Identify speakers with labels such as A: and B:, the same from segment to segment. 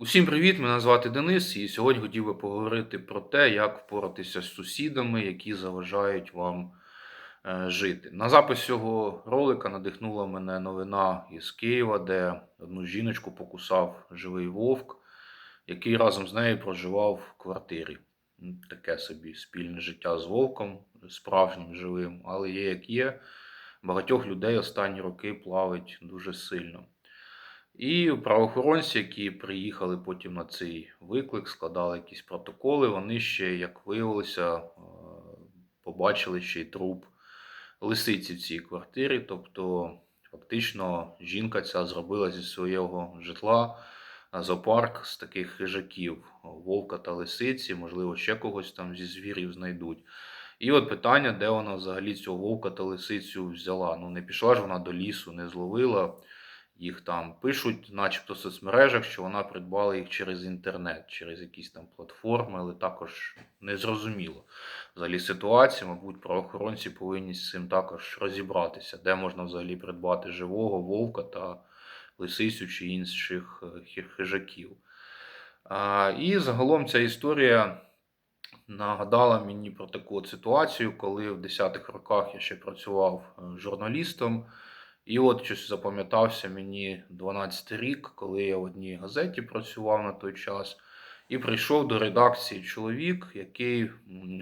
A: Усім привіт! Мене звати Денис, і сьогодні хотів би поговорити про те, як впоратися з сусідами, які заважають вам е, жити. На запис цього ролика надихнула мене новина із Києва, де одну жіночку покусав живий вовк, який разом з нею проживав в квартирі. Таке собі спільне життя з вовком, справжнім живим, але є як є. Багатьох людей останні роки плавить дуже сильно. І правоохоронці, які приїхали потім на цей виклик, складали якісь протоколи, вони ще, як виявилося, е, побачили ще й труп лисиці в цій квартирі. Тобто, фактично, жінка ця зробила зі свого житла е, зоопарк з таких хижаків: вовка та лисиці, можливо, ще когось там зі звірів знайдуть. І от питання, де вона взагалі цього вовка та лисицю взяла. Ну, не пішла ж вона до лісу, не зловила їх там пишуть, начебто в соцмережах, що вона придбала їх через інтернет, через якісь там платформи, але також незрозуміло. Взагалі ситуація, мабуть, правоохоронці повинні з цим також розібратися, де можна взагалі придбати живого вовка та лисицю чи інших е, хижаків. І загалом ця історія нагадала мені про таку от ситуацію, коли в 10-х роках я ще працював е, журналістом. І от щось запам'ятався мені 12 рік, коли я в одній газеті працював на той час, і прийшов до редакції чоловік, який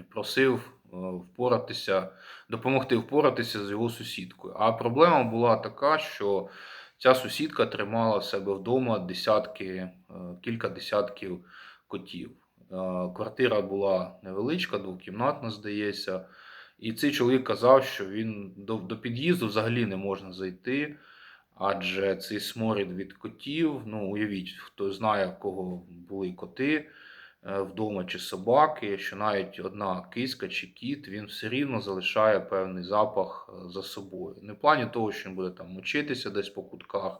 A: просив е, впоратися, допомогти впоратися з його сусідкою. А проблема була така, що ця сусідка тримала в себе вдома десятки, е, кілька десятків котів. Е, Квартира була невеличка, двокімнатна, здається. І цей чоловік казав, що він до, до під'їзду взагалі не можна зайти, адже цей сморід від котів, ну уявіть, хто знає, в кого були коти е, вдома чи собаки, що навіть одна киська чи кіт, він все рівно залишає певний запах е, за собою. Не в плані того, що він буде там мочитися десь по кутках,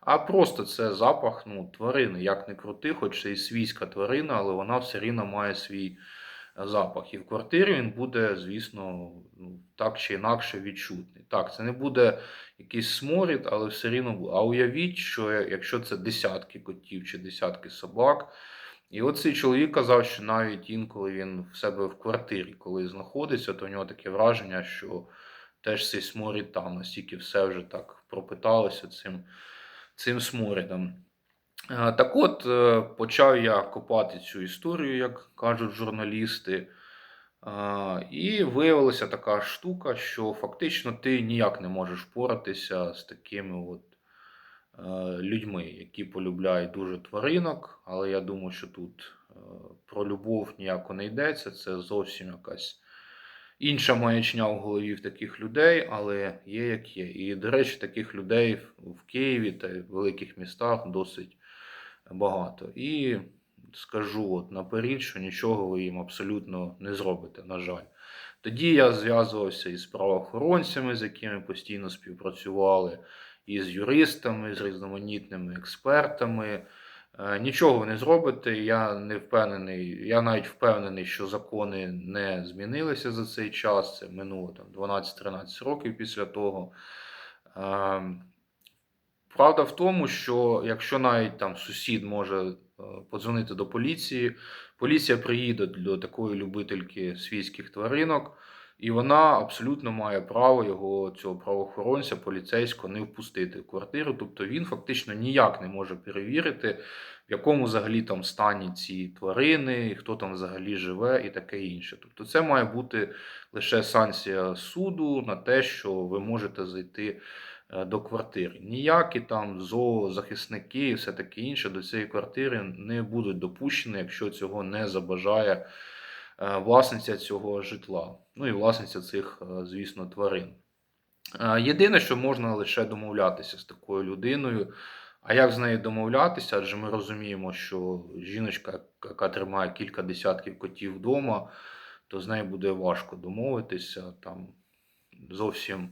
A: а просто це запах ну, тварини, як не крути, хоч це і свійська тварина, але вона все рівно має свій запах. І в квартирі він буде, звісно, ну, так чи інакше відчутний. Так, це не буде якийсь сморід, але все рівно буде. А уявіть, що якщо це десятки котів чи десятки собак. І от цей чоловік казав, що навіть інколи він в себе в квартирі, коли знаходиться, то у нього таке враження, що теж цей сморід там, настільки все вже так пропиталося цим, цим сморідом. Е, Так от, е, почав я копати цю історію, як кажуть журналісти. Е, І виявилася така штука, що фактично ти ніяк не можеш впоратися з такими от людьми, які полюбляють дуже тваринок. Але я думаю, що тут про любов ніяко не йдеться. Це зовсім якась інша маячня в голові в таких людей, але є як є. І, до речі, таких людей в Києві та в великих містах досить багато. І скажу от наперед, що нічого ви їм абсолютно не зробите, на жаль. Тоді я зв'язувався із правоохоронцями, з якими постійно співпрацювали, і з юристами, з різноманітними експертами. Е, Нічого не зробите. Я не впевнений. Я навіть впевнений, що закони не змінилися за цей час. Це минуло там 12-13 років після того. Правда в тому, що якщо навіть там сусід може е, подзвонити до поліції, поліція приїде до такої любительки свійських тваринок, і вона абсолютно має право його, цього правоохоронця, поліцейського, не впустити в квартиру. Тобто він фактично ніяк не може перевірити, в якому взагалі там стані ці тварини, хто там взагалі живе і таке інше. Тобто це має бути лише санкція суду на те, що ви можете зайти до квартири. Ніякі там зоозахисники і все таке інше до цієї квартири не будуть допущені, якщо цього не забажає е, власниця цього житла. Ну і власниця цих, е, звісно, тварин. Е, Єдине, що можна лише домовлятися з такою людиною. А як з нею домовлятися? Адже ми розуміємо, що жіночка, яка тримає кілька десятків котів вдома, то з нею буде важко домовитися. Там зовсім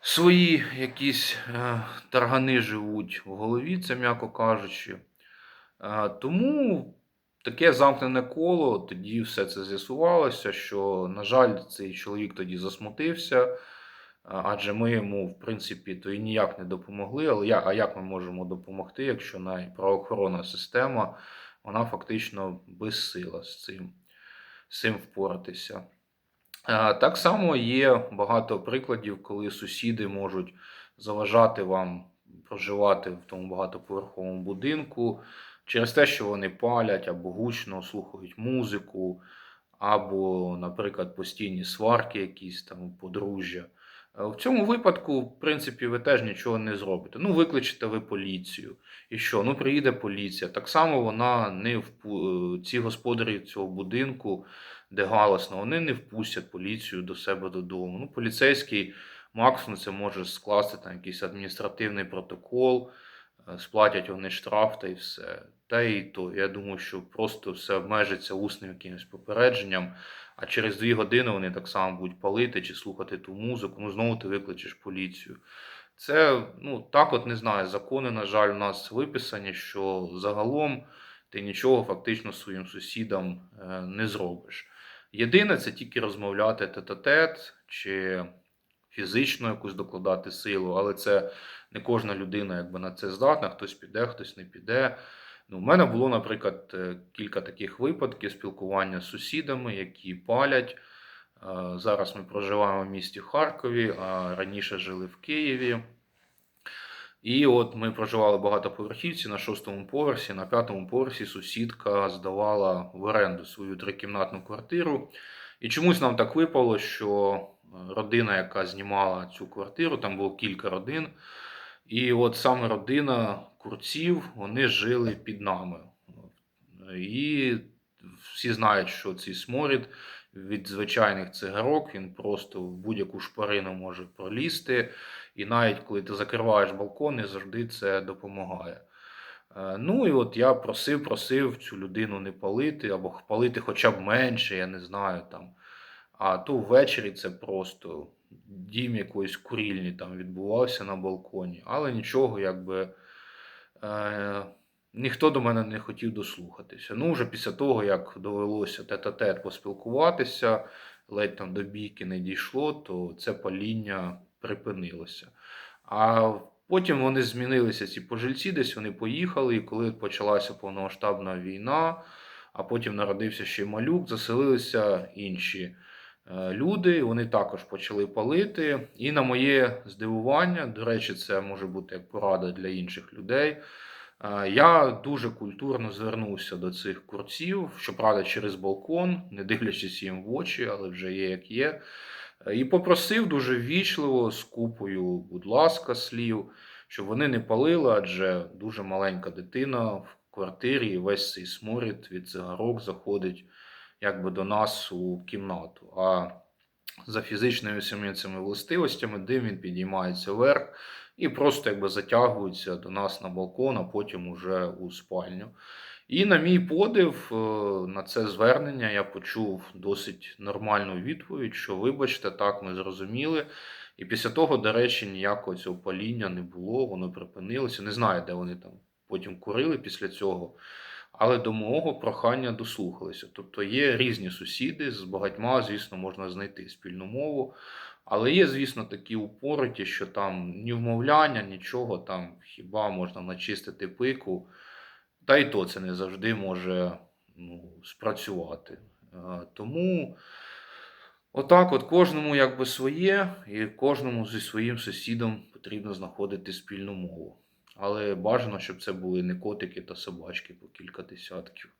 A: свої якісь е, таргани живуть в голові, це м'яко кажучи. Е, тому таке замкнене коло, тоді все це з'ясувалося, що, на жаль, цей чоловік тоді засмутився. Адже ми йому, в принципі, то і ніяк не допомогли. Але я, а як ми можемо допомогти, якщо навіть правоохоронна система вона фактично безсила з цим, з цим впоратися. Е, Так само є багато прикладів, коли сусіди можуть заважати вам проживати в тому багатоповерховому будинку через те, що вони палять або гучно слухають музику, або, наприклад, постійні сварки, якісь там подружжя. Е, В цьому випадку, в принципі, ви теж нічого не зробите. Ну, викличете ви поліцію. І що? Ну, приїде поліція. Так само вона не впу... е, ці господарі цього будинку, де галасно, вони не впустять поліцію до себе додому. Ну, поліцейський максимум це може скласти там якийсь адміністративний протокол, е, сплатять вони штраф та й все. Та і то, я думаю, що просто все обмежиться усним якимось попередженням, а через дві години вони так само будуть палити чи слухати ту музику. Ну, знову ти викличеш поліцію. Це, ну, так от не знаю, закони, на жаль, у нас виписані, що загалом ти нічого фактично своїм сусідам е, не зробиш. Єдине, це тільки розмовляти тет-а-тет чи фізично якусь докладати силу, але це не кожна людина якби на це здатна, хтось піде, хтось не піде. Ну, у мене було, наприклад, е, кілька таких випадків спілкування з сусідами, які палять. Е, Зараз ми проживаємо в місті Харкові, а раніше жили в Києві. І от ми проживали багатоповерхівці на шостому поверсі. На п'ятому поверсі сусідка здавала в оренду свою трикімнатну квартиру. І чомусь нам так випало, що е, родина, яка знімала цю квартиру, там було кілька родин. І от саме родина курців, вони жили під нами. І всі знають, що цей сморід від звичайних цигарок він просто в будь-яку шпарину може пролізти. І навіть коли ти закриваєш балкон, не завжди це допомагає. Е, Ну і от я просив, просив цю людину не палити, або палити хоча б менше, я не знаю там. А то ввечері це просто дім якоїсь курільні там відбувався на балконі, але нічого, якби е, ніхто до мене не хотів дослухатися. Ну, вже після того, як довелося тет-а-тет поспілкуватися, ледь там до бійки не дійшло, то це паління припинилося. А потім вони змінилися, ці пожильці, десь вони поїхали, і коли почалася повномасштабна війна, а потім народився ще малюк, заселилися інші е, люди, вони також почали палити. І на моє здивування, до речі, це може бути як порада для інших людей. е, Я дуже культурно звернувся до цих курців, щоправда, через балкон, не дивлячись їм в очі, але вже є як є. Е, І попросив дуже ввічливо з купою, будь ласка, слів, щоб вони не палили, адже дуже маленька дитина в квартирі, весь цей сморід від цигарок заходить якби до нас у кімнату. А за фізичними самими цими властивостями дим він підіймається вверх і просто якби затягується до нас на балкон, а потім уже у спальню. І на мій подив е, на це звернення я почув досить нормальну відповідь, що вибачте, так ми зрозуміли. І після того, до речі, ніякого цього паління не було, воно припинилося. Не знаю, де вони там потім курили після цього. Але до мого прохання дослухалися. Тобто є різні сусіди, з багатьма, звісно, можна знайти спільну мову. Але є, звісно, такі упороті, що там ні вмовляння, нічого, там хіба можна начистити пику. Та й то це не завжди може ну, спрацювати. Тому отак, от кожному якби своє, і кожному зі своїм сусідом потрібно знаходити спільну мову. Але бажано, щоб це були не котики та собачки по кілька десятків.